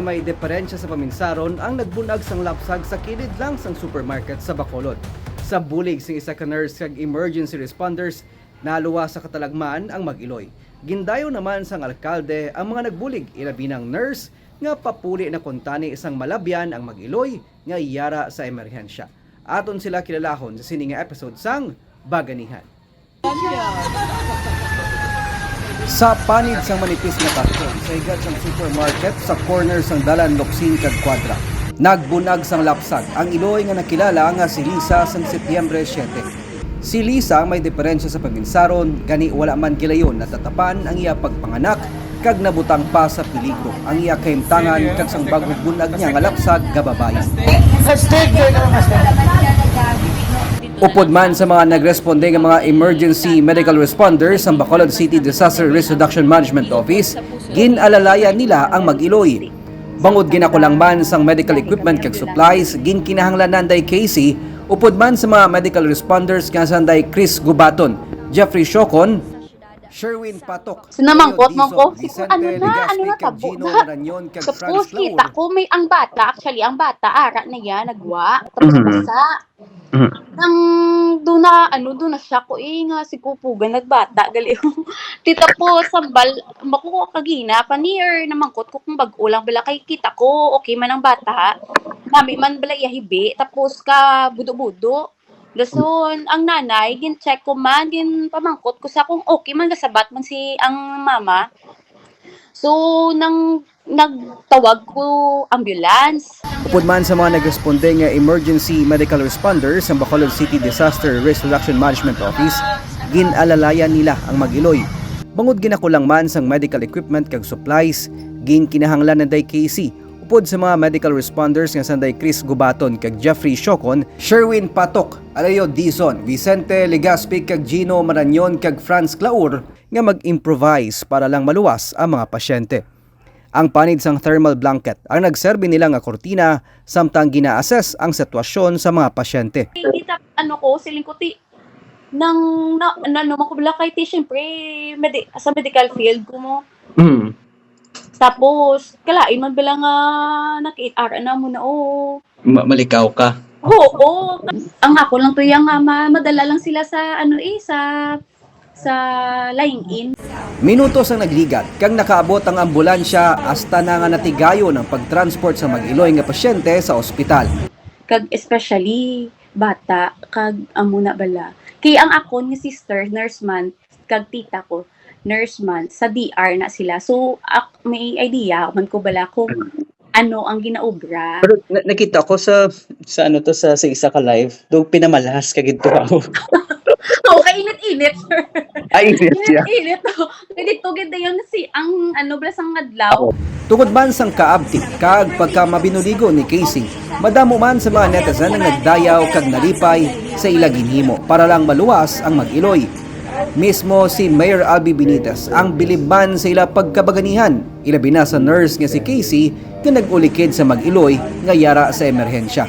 nga may diferensya sa paminsaron ang nagbunag sang lapsag sa kilid lang sang supermarket sa Bacolod. Sa bulig sing isa ka nurse kag emergency responders naluwa sa katalagmaan ang mag-iloy. Gindayo naman sang alkalde ang mga nagbulig ilabi ng nurse nga papuli na kuntani isang malabyan ang mag-iloy nga iyara sa emerhensya. Aton sila kilalahon sa sininga episode sang Baganihan. Sa panid sang manipis na karton sa igat sang supermarket sa corner sang Dalan Loksin kag Kwadra. Nagbunag sang lapsag ang iloy nga nakilala nga si Lisa sang Setyembre 7. Si Lisa may diferensya sa paminsaron, gani wala man gilayon natatapan ang iya pagpanganak kag nabutang pa sa peligro ang iya kahimtangan kag sang bagong bunag niya nga lapsag nga babae. Upod man sa mga nagresponde nga mga emergency medical responders sa Bacolod City Disaster Risk Reduction Management Office, ginalalayan nila ang mag-iloy. Bangod ginakulang man sang medical equipment kag supplies, gin kinahanglanan day Casey, upod man sa mga medical responders nga sanday Chris Gubaton, Jeffrey Shocon, Sherwin Patok, Sinamangkot Leo mo ko, ano na, ano na tabo na. Post kita ko may ang bata, actually ang bata, ara na yan, nagwa. Tapos Mhm. basa. Mhm. Nang doon na, ano, doon na siya ko, eh nga, si Kupugan, nagbata, gali. Tita po, sambal, makuha kagina, panier, namangkot ko kung bag-ulang, bala kay kita ko, okay man ang bata. Nami man bala iyahibi, tapos ka budo-budo. Dason, ang nanay, gin check ko man, gin pamangkot ko sa kung okay man kasabat man si ang mama. So, nang nagtawag ko ambulance. Upod man sa mga nagresponde nga emergency medical responders sa Bacolod City Disaster Risk Reduction Management Office, ginalalayan nila ang mag-iloy. Bangod ginakulang man sang medical equipment kag supplies, gin kinahanglan na day Casey. Upod sa mga medical responders nga sanday Chris Gubaton kag Jeffrey Shocon, Sherwin Patok, Alayo Dizon, Vicente Legaspi kag Gino Maranyon kag Franz Claur nga mag-improvise para lang maluwas ang mga pasyente. Ang panid sang thermal blanket ang nagserbi nila nga kortina samtang gina-assess ang sitwasyon sa mga pasyente. Kita, ano ko, siling ko, ti, nang, na, na, naman ko bala kay ti, syempre, medi, sa medical field ko mo. Mm. Tapos, kalain man bala nga, nakita na mo na, oh. Ma- malikaw ka. Oo, ang ako lang to yung nga, ma, madala lang sila sa, ano eh, sa, sa lying in. Minutos ang nagligat kang nakaabot ang ambulansya hasta na nga natigayo ng pagtransport sa mag-iloy nga pasyente sa ospital. kag especially bata kag amo na bala kay ang akon nga sister nurse man kag tita ko nurse man sa DR na sila. So ak, may idea man ko bala kung ano ang ginaobra Pero na- nakita ko sa sa ano to sa, sa isa ka live, do pinamalas ka gito ako. oh kainit-init. Sir Ay, yes, yeah. init to dito gid yun. Si ang ano bala sang adlaw. Tungod man sang kaabti kag pagka mabinuligo ni Casey, madamo man sa mga netizen ang nagdayaw kag nalipay sa ila ginhimo para lang maluwas ang mag-iloy. Mismo si Mayor Albi Benitez ang bilib man sa ila pagkabaganihan, ilabi na sa nurse nga si Casey nga nag-ulikid sa mag-iloy nga yara sa emerhensya.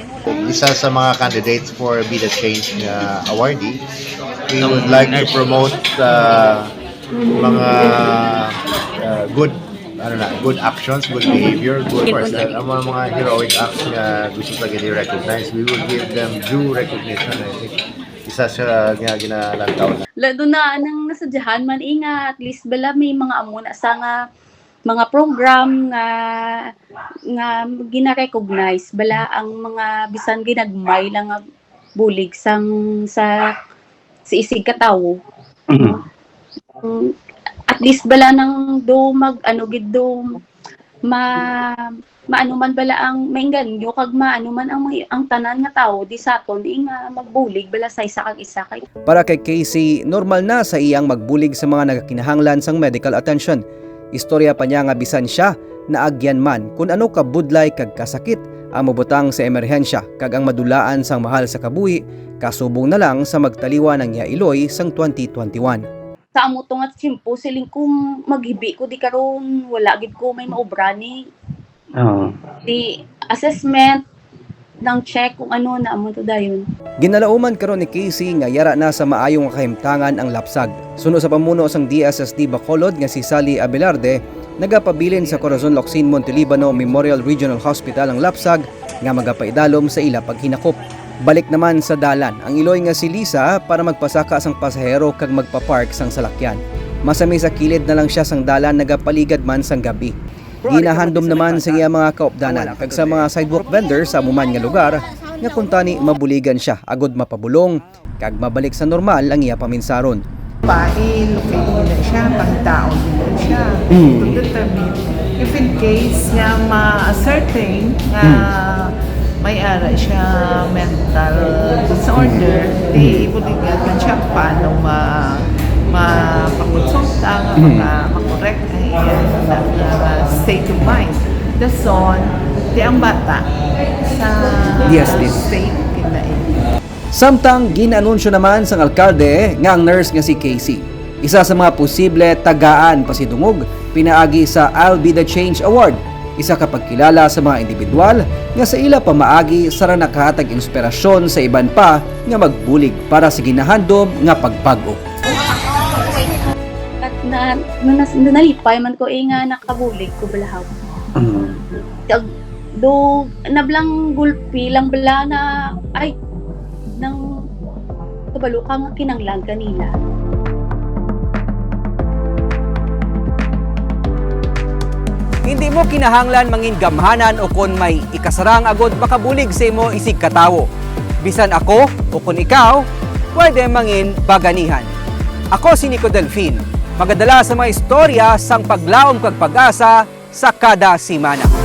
isa sa mga candidates for Be The Change nga awardee. We would like to promote uh, mga uh, good ano na, good actions, good behavior, good uh, ang mga, mga heroic acts nga gusto sa gini recognize, we will give them due recognition. I think isa siya nga ginalantaw na. lalo na nang nasadyahan man inga at least bala may mga amo na sa nga mga program nga nga gina-recognize bala ang mga bisan ginagmay lang nga bulig sang sa sa isig katawo Mhm. Mm, at least bala nang do mag ano gid do ma maano man bala ang mainganyo kag maano man ang ang tanan nga tawo di saton inga magbulig bala sa isa kag isa kay Para kay Casey, normal na sa iyang magbulig sa mga nagakinahanglan sang medical attention. Istorya pa niya nga bisan siya na agyan man kung ano ka budlay kag kasakit ang mabutang sa emerhensya kag ang madulaan sang mahal sa kabuhi kasubong na lang sa magtaliwa ng Iloy sang 2021. sa amo to nga simpo siling kung maghibi ko di karon wala gid ko may maobra ni Oo. di assessment ng check kung ano na amo to dayon Ginalauman karon ni Casey nga yara na sa maayong kahimtangan ang lapsag. Suno sa pamuno sang DSSD Bacolod nga si Sally Abelarde, nagapabilin sa Corazon Locsin Montelibano Memorial Regional Hospital ang lapsag nga magapaidalom sa ila paghinakop. Balik naman sa dalan ang iloy nga si Lisa para magpasaka sang pasahero kag magpa-park sang salakyan. Masami sa kilid na lang siya sang dalan nagapaligad man sang gabi. Ginahandom naman sa iya mga kaopdanan kag sa mga sidewalk vendor sa amuman nga lugar nga kuntani mabuligan siya agod mapabulong. Kag mabalik sa normal ang iya paminsaron. babae, located nila siya, pangtaon nila siya. To determine if in case nga ma-ascertain nga may ara siya mental disorder, di ibuligan man siya paano ma mapakonsulta nga mga makorek ang iyang uh, state of mind. The son, di ang bata sa Yes, yes. state kinain. Samtang ginanunsyo naman sang alkalde nga ang nurse nga si Casey. Isa sa mga posible tagaan pasidungog pinaagi sa I'll Be the Change Award. Isa ka pagkilala sa mga individual nga sa ila pamaagi sa nakahatag inspirasyon sa iban pa nga magbulig para sa ginahandom nga pagbago. Na, nung nas, nung nalipay man ko, eh nga nakabulig ko balahaw. Kag, do, nablang gulpi lang bala na, ay, nang kabalo ka nga kinanglan kanila. Hindi mo kinahanglan mangin gamhanan o kon may ikasarang agod makabulig sa imo isig katawo. Bisan ako o kon ikaw, pwede mangin baganihan. Ako si Nico Delfin, magadala sa mga istorya sang paglaom kag pag-asa sa kada simana.